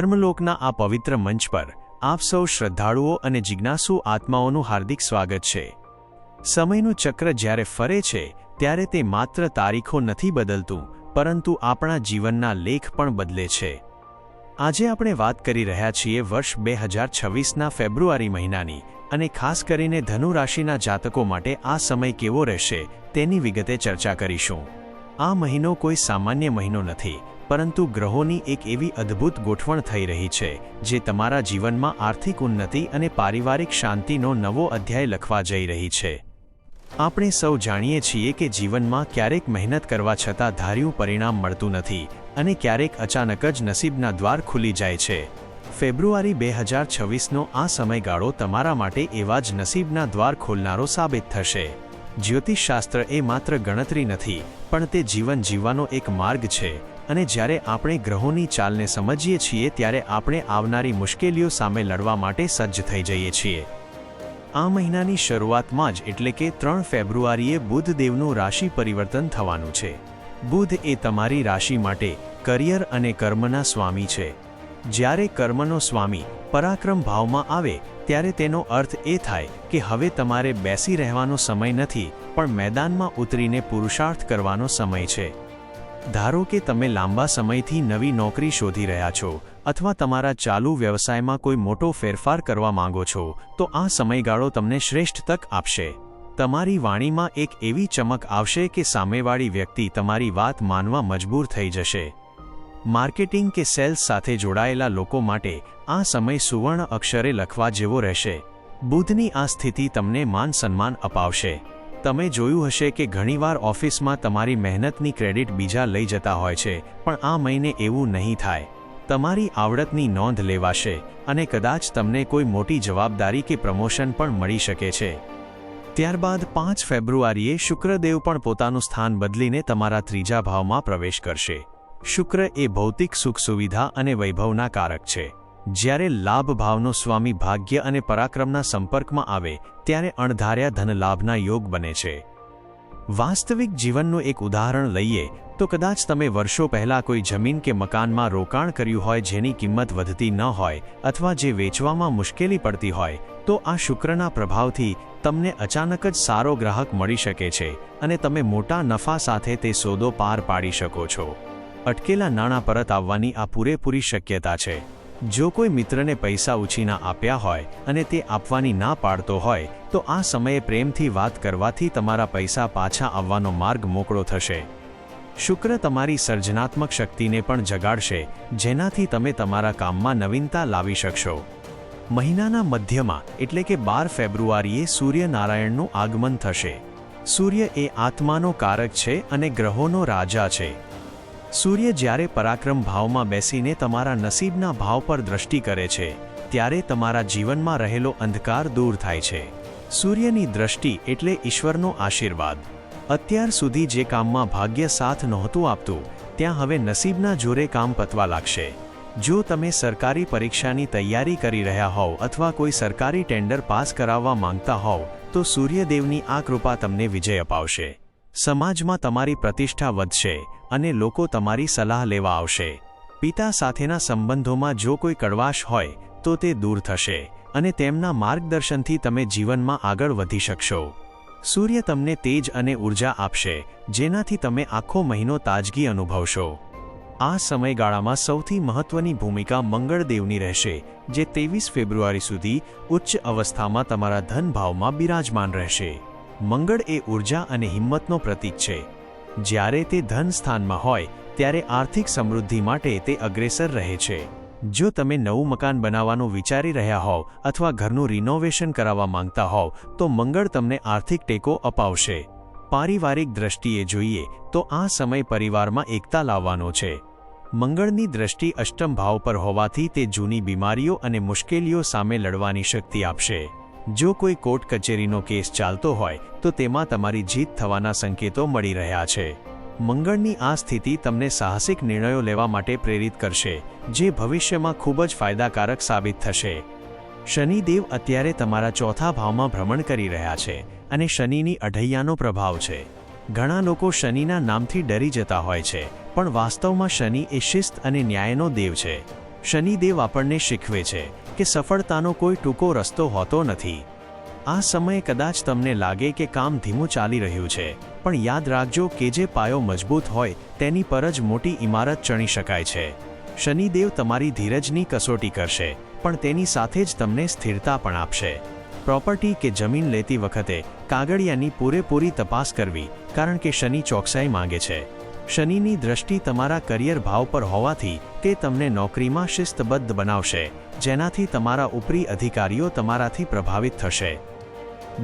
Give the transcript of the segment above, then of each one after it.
ધર્મલોકના આ પવિત્ર મંચ પર આપ સૌ શ્રદ્ધાળુઓ અને જિજ્ઞાસુ આત્માઓનું હાર્દિક સ્વાગત છે. સમયનું ચક્ર જ્યારે ફરે છે, ત્યારે તે માત્ર તારીખો નથી બદલતું, પરંતુ આપણા જીવનના લેખ પણ બદલે છે. આજે આપણે વાત કરી રહ્યા છીએ વર્ષ બે હજાર છવ્વીસના ફેબ્રુઆરી મહિનાની અને ખાસ કરીને ધનુ રાશિના જાતકો માટે આ સમય કેવો રહેશે તેની વિગતે ચર્ચા કરીશું. આ મહિનો કોઈ સામાન્ય મહિનો નથી પરંતુ ગ્રહોની એક એવી અદ્ભુત ગોઠવણ થઈ રહી છે, જે તમારા જીવનમાં આર્થિક ઉન્નતિ અને પારિવારિક શાંતિનો નવો અધ્યાય લખવા જઈ રહી છે. આપણે સૌ જાણીએ છીએ કે જીવનમાં ક્યારેક મહેનત કરવા છતાં ધાર્યું પરિણામ મળતું નથી અને ક્યારેક અચાનક જ નસીબના દ્વાર ખુલી જાય છે. ફેબ્રુઆરી બે હજાર છવ્વીસનો આ સમયગાળો તમારા માટે એવા જ નસીબના દ્વાર ખોલનારો સાબિત થશે. જ્યોતિષશાસ્ત્ર એ માત્ર ગણતરી નથી, પણ તે જીવન જીવવાનો એક માર્ગ છે. અને જ્યારે આપણે ગ્રહોની ચાલને સમજીએ છીએ ત્યારે આપણે આવનારી મુશ્કેલીઓ સામે લડવા માટે સજ્જ થઈ જઈએ છીએ. આ મહિનાની શરૂઆતમાં જ એટલે કે ત્રણ ફેબ્રુઆરીએ બુધદેવનું રાશિ પરિવર્તન થવાનું છે. બુધ એ તમારી રાશિ માટે કરિયર અને કર્મના સ્વામી છે. જ્યારે કર્મનો સ્વામી પરાક્રમ ભાવમાં આવે, ત્યારે તેનો અર્થ એ થાય કે હવે તમારે બેસી રહેવાનો સમય નથી, પણ મેદાનમાં ઉતરીને પુરુષાર્થ કરવાનો સમય છે. ધારો કે તમે લાંબા સમયથી નવી નોકરી શોધી રહ્યા છો અથવા તમારા ચાલુ વ્યવસાયમાં કોઈ મોટો ફેરફાર કરવા માંગો છો, તો આ સમયગાળો તમને શ્રેષ્ઠ તક આપશે. તમારી વાણીમાં એક એવી ચમક આવશે કે સામેવાળી વ્યક્તિ તમારી વાત માનવા મજબૂર થઈ જશે. માર્કેટિંગ કે સેલ્સ સાથે જોડાયેલા લોકો માટે આ સમય સુવર્ણ અક્ષરે લખવા જેવો રહેશે. બુધની આ સ્થિતિ તમને માન સન્માન અપાવશે. તમે જોયું હશે કે ઘણીવાર ઓફિસમાં તમારી મહેનતની ક્રેડિટ બીજા લઈ જતા હોય છે, પણ આ મહિને એવું નહીં થાય. તમારી આવડતની નોંધ લેવાશે, અને કદાચ તમને કોઈ મોટી જવાબદારી કે પ્રમોશન પણ મળી શકે છે. ત્યારબાદ પાંચ ફેબ્રુઆરીએ શુક્રદેવ પણ પોતાનું સ્થાન બદલીને તમારા ત્રીજા ભાવમાં પ્રવેશ કરશે. શુક્ર એ ભૌતિક સુખ સુવિધા અને વૈભવના કારક છે. જ્યારે લાભ ભાવનો સ્વામી ભાગ્ય અને પરાક્રમના સંપર્કમાં આવે, ત્યારે અણધાર્યા ધનલાભના યોગ બને છે. વાસ્તવિક જીવનનું એક ઉદાહરણ લઈએ, તો કદાચ તમે વર્ષો પહેલા કોઈ જમીન કે મકાનમાં રોકાણ કર્યું હોય જેની કિંમત વધતી ન હોય, અથવા જે વેચવામાં મુશ્કેલી પડતી હોય, તો આ શુક્રના પ્રભાવથી તમને અચાનક જ સારો ગ્રાહક મળી શકે છે, અને તમે મોટા નફા સાથે તે સોદો પાર પાડી શકો છો. અટકેલા નાણાં પરત આવવાની આ પૂરેપૂરી શક્યતા છે. જો કોઈ મિત્રને પૈસા ઉછીના આપ્યા હોય અને તે આપવાની ના પાડતો હોય, તો આ સમયે પ્રેમથી વાત કરવાથી તમારા પૈસા પાછા આવવાનો માર્ગ મોકળો થશે. શુક્ર તમારી સર્જનાત્મક શક્તિને પણ જગાડશે, જેનાથી તમે તમારા કામમાં નવીનતા લાવી શકશો. મહિનાના મધ્યમાં, એટલે કે બાર ફેબ્રુઆરીએ સૂર્યનારાયણનું આગમન થશે. સૂર્ય એ આત્માનો કારક છે અને ગ્રહોનો રાજા છે. સૂર્ય જ્યારે પરાક્રમ ભાવમાં બેસીને તમારા નસીબના ભાવ પર દ્રષ્ટિ કરે છે, ત્યારે તમારા જીવનમાં રહેલો અંધકાર દૂર થાય છે. સૂર્યની દ્રષ્ટિ એટલે ઈશ્વરનો આશીર્વાદ. અત્યાર સુધી જે કામમાં ભાગ્ય સાથ નહોતું આપતું, ત્યાં હવે નસીબના જોરે કામ પતવા લાગશે. જો તમે સરકારી પરીક્ષાની તૈયારી કરી રહ્યા હોવ અથવા કોઈ સરકારી ટેન્ડર પાસ કરાવવા માંગતા હોવ, તો સૂર્યદેવની આ કૃપા તમને વિજય અપાવશે. સમાજમાં તમારી પ્રતિષ્ઠા વધશે અને લોકો તમારી સલાહ લેવા આવશે. પિતા સાથેના સંબંધોમાં જો કોઈ કડવાશ હોય, તો તે દૂર થશે અને તેમના માર્ગદર્શનથી તમે જીવનમાં આગળ વધી શકશો. સૂર્ય તમને તેજ અને ઊર્જા આપશે, જેનાથી તમે આખો મહિનો તાજગી અનુભવશો. આ સમયગાળામાં સૌથી મહત્વની ભૂમિકા મંગળદેવની રહેશે, જે ત્રેવીસ ફેબ્રુઆરી સુધી ઉચ્ચ અવસ્થામાં તમારા ધનભાવમાં બિરાજમાન રહેશે. મંગળ એ ઊર્જા અને હિંમતનો પ્રતીક છે. જ્યારે તે ધન સ્થાનમાં હોય, ત્યારે આર્થિક સમૃદ્ધિ માટે તે અગ્રેસર રહે છે. જો તમે નવું મકાન બનાવવાનું વિચારી રહ્યા હોવ અથવા ઘરનું રિનોવેશન કરાવવા માંગતા હોવ, તો મંગળ તમને આર્થિક ટેકો અપાવશે. પારિવારિક દ્રષ્ટિએ જોઈએ, તો આ સમય પરિવારમાં એકતા લાવવાનો છે. મંગળની દ્રષ્ટિ અષ્ટમ ભાવ પર હોવાથી તે જૂની બીમારીઓ અને મુશ્કેલીઓ સામે લડવાની શક્તિ આપશે. જો કોઈ કોર્ટ કચેરીનો કેસ ચાલતો હોય, તો તેમાં તમારી જીત થવાના સંકેતો મળી રહ્યા છે. મંગળની આ સ્થિતિ તમને સાહસિક નિર્ણયો લેવા માટે પ્રેરિત કરશે, જે ભવિષ્યમાં ખૂબ જ ફાયદાકારક સાબિત થશે. શનિદેવ અત્યારે તમારા ચોથા ભાવમાં ભ્રમણ કરી રહ્યા છે અને શનિની અઢૈયાનો પ્રભાવ છે. ઘણા લોકો શનિના નામથી ડરી જતા હોય છે, પણ વાસ્તવમાં શનિ એ શિસ્ત અને ન્યાયનો દેવ છે. શનિદેવ આપણને શીખવે છે કે સફળતાનો કોઈ ટૂંકો રસ્તો હોતો નથી. આ સમયે કદાચ તમને લાગે કે કામ ધીમું ચાલી રહ્યું છે, પણ યાદ રાખજો કે જે પાયો મજબૂત હોય, તેની પર જ મોટી ઇમારત ચણી શકાય છે. શનિદેવ તમારી ધીરજની કસોટી કરશે, પણ તેની સાથે જ તમને સ્થિરતા પણ આપશે. પ્રોપર્ટી કે જમીન લેતી વખતે કાગળિયાની પૂરેપૂરી તપાસ કરવી, કારણ કે શનિ ચોકસાઈ માંગે છે. શનિની દ્રષ્ટિ તમારા કરિયર ભાવ પર હોવાથી તે તમને નોકરીમાં શિસ્તબદ્ધ બનાવશે, જેનાથી તમારા ઉપરી અધિકારીઓ તમારાથી પ્રભાવિત થશે.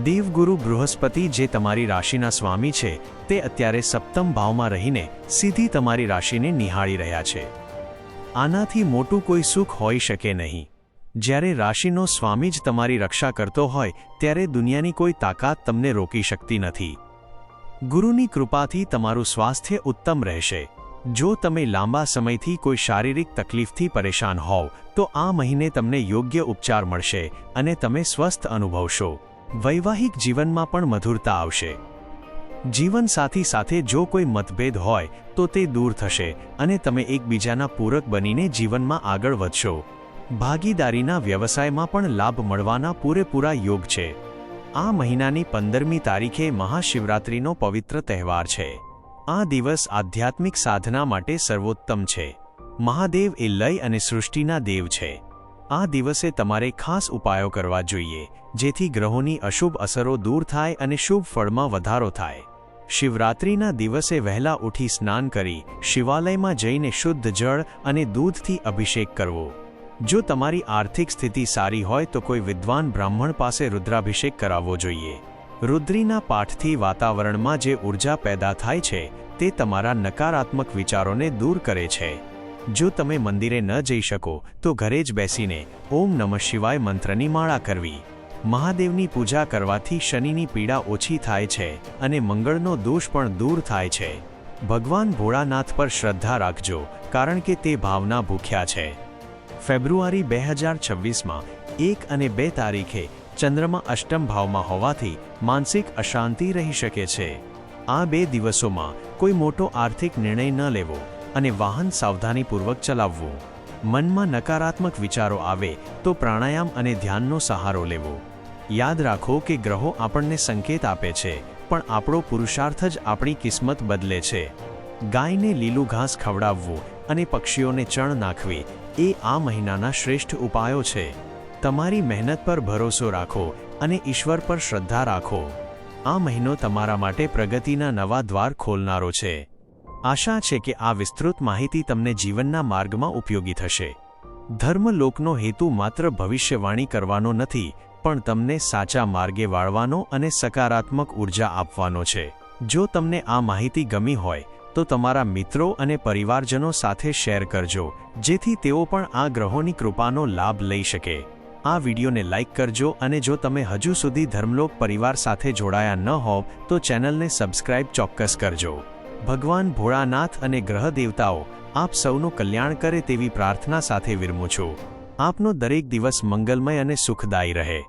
દેવગુરુ બૃહસ્પતિ જે તમારી રાશિના સ્વામી છે, તે અત્યારે સપ્તમ ભાવમાં રહીને સીધી તમારી રાશિને નિહાળી રહ્યા છે. આનાથી મોટું કોઈ સુખ હોઈ શકે નહીં. જ્યારે રાશિનો સ્વામી જ તમારી રક્ષા કરતો હોય, ત્યારે દુનિયાની કોઈ તાકાત તમને રોકી શકતી નથી. ગુરુની કૃપાથી તમારું સ્વાસ્થ્ય ઉત્તમ રહેશે. જો તમે લાંબા સમયથી કોઈ શારીરિક તકલીફથી પરેશાન હોવ, તો આ મહિને તમને યોગ્ય ઉપચાર મળશે અને તમે સ્વસ્થ અનુભવશો. વૈવાહિક જીવનમાં પણ મધુરતા આવશે. જીવનસાથી સાથે જો કોઈ મતભેદ હોય, તો તે દૂર થશે અને તમે એકબીજાના પૂરક બનીને જીવનમાં આગળ વધશો. ભાગીદારીના વ્યવસાયમાં પણ લાભ મળવાના પૂરેપૂરા યોગ છે. આ મહિનાની પંદરમી તારીખે મહાશિવરાત્રિનો પવિત્ર તહેવાર છે. આ દિવસ આધ્યાત્મિક સાધના માટે સર્વોત્તમ છે. મહાદેવ એ લય અને સૃષ્ટિના દેવ છે. આ દિવસે તમારે ખાસ ઉપાયો કરવા જોઈએ, જેથી ગ્રહોની અશુભ અસરો દૂર થાય અને શુભ ફળમાં વધારો થાય. શિવરાત્રિના દિવસે વહેલા ઉઠી સ્નાન કરી શિવાલયમાં જઈને શુદ્ધ જળ અને દૂધથી અભિષેક કરવો. જો તમારી આર્થિક સ્થિતિ સારી હોય તો કોઈ વિદ્વાન બ્રાહ્મણ પાસે રુદ્રાભિષેક કરાવવો જોઈએ. રુદ્રીના પાઠથી વાતાવરણમાં જે ઊર્જા પેદા થાય છે, તે તમારા નકારાત્મક વિચારોને દૂર કરે છે. જો તમે મંદિરે ન જઈ શકો, તો ઘરે જ બેસીને ઓમ નમઃ શિવાય મંત્રની માળા કરવી. મહાદેવની પૂજા કરવાથી શનિની પીડા ઓછી થાય છે અને મંગળનો દોષ પણ દૂર થાય છે. ભગવાન ભોળાનાથ પર શ્રદ્ધા રાખજો, કારણ કે તે ભાવના ભૂખ્યા છે. ફેબ્રુઆરી બે હજાર છવ્વીસમાં, એક અને બે તારીખે ચંદ્રમા અષ્ટમ ભાવમાં હોવાથી માનસિક અશાંતિ રહી શકે છે. આ બે દિવસોમાં કોઈ મોટો આર્થિક નિર્ણય ન લેવો અને વાહન સાવધાનીપૂર્વક ચલાવવું. મનમાં નકારાત્મક વિચારો આવે તો પ્રાણાયામ અને ધ્યાનનો સહારો લેવો. યાદ રાખો કે ગ્રહો આપણને સંકેત આપે છે, પણ આપણો પુરુષાર્થ જ આપણી કિસ્મત બદલે છે. ગાયને લીલું ઘાસ ખવડાવવું અને પક્ષીઓને ચણ નાખવી એ આ મહિનાના શ્રેષ્ઠ ઉપાયો છે. તમારી મહેનત પર ભરોસો રાખો અને ઈશ્વર પર શ્રદ્ધા રાખો. આ મહિનો તમારા માટે પ્રગતિના નવા દ્વાર ખોલનારો છે. આશા છે કે આ વિસ્તૃત માહિતી તમને જીવનના માર્ગમાં ઉપયોગી થશે. ધર્મલોકનો હેતુ માત્ર ભવિષ્યવાણી કરવાનો નથી, પણ તમને સાચા માર્ગે વાળવાનો અને સકારાત્મક ઊર્જા આપવાનો છે. જો તમને આ માહિતી ગમી હોય તો તમારા મિત્રો અને પરિવારજનો સાથે શેર કરજો, જેથી તેઓ પણ આ ગ્રહોની કૃપાનો લાભ લઈ શકે. આ વિડીયોને લાઇક કરજો અને જો તમે હજુ સુધી ધર્મલોક પરિવાર સાથે જોડાયા ન હોવ, તો ચેનલને સબસ્ક્રાઇબ ચોક્કસ કરજો. ભગવાન ભોળાનાથ અને ગ્રહ દેવતાઓ, આપ સૌનું કલ્યાણ કરે તેવી પ્રાર્થના સાથે વિરમું છું. આપનો દરેક દિવસ મંગલમય અને સુખદાયી રહે.